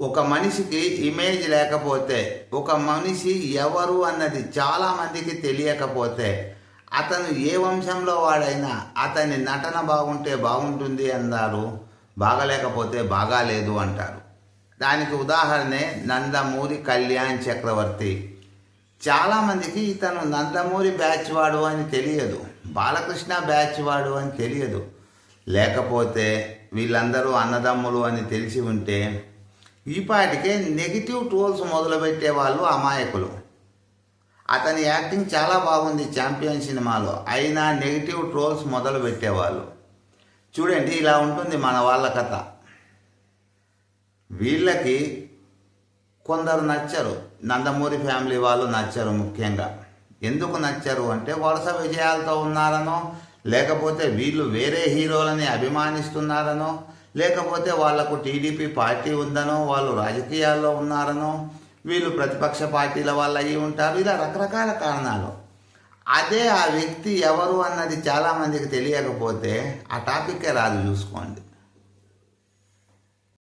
ఒక మనిషికి ఇమేజ్ లేకపోతే ఒక మనిషి ఎవరు అన్నది చాలామందికి తెలియకపోతే అతను ఏ వంశంలో వాడైనా అతని నటన బాగుంటే బాగుంటుంది అన్నారు బాగలేకపోతే బాగాలేదు అంటారు. దానికి ఉదాహరణే నందమూరి కళ్యాణ్ చక్రవర్తి. చాలామందికి ఇతను నందమూరి బ్యాచ్ వాడు అని తెలియదు బాలకృష్ణ బ్యాచ్ వాడు అని తెలియదు. లేకపోతే వీళ్ళందరూ అన్నదమ్ములు అని తెలిసి ఉంటే ఈపాటికే నెగిటివ్ ట్రోల్స్ మొదలుపెట్టే వాళ్ళు అమాయకులు. అతని యాక్టింగ్ చాలా బాగుంది ఛాంపియన్ సినిమాలో. అయినా నెగిటివ్ ట్రోల్స్ మొదలు పెట్టేవాళ్ళు చూడండి ఇలా ఉంటుంది మన వాళ్ళ కథ. వీళ్ళకి కొందరు నచ్చరు. నందమూరి ఫ్యామిలీ వాళ్ళు నచ్చరు ముఖ్యంగా. ఎందుకు నచ్చరు అంటే వరుస విజయాలతో ఉన్నారనో లేకపోతే వీళ్ళు వేరే హీరోలని అభిమానిస్తున్నారనో లేకపోతే వాళ్ళకు టీడీపీ పార్టీ ఉందనో వాళ్ళు రాజకీయాల్లో ఉన్నారనో వీళ్ళు ప్రతిపక్ష పార్టీల వాళ్ళు అయ్యి ఉంటారు. ఇలా రకరకాల కారణాలు. అదే ఆ వ్యక్తి ఎవరు అన్నది చాలామందికి తెలియకపోతే ఆ టాపిక్కే రాదు చూసుకోండి.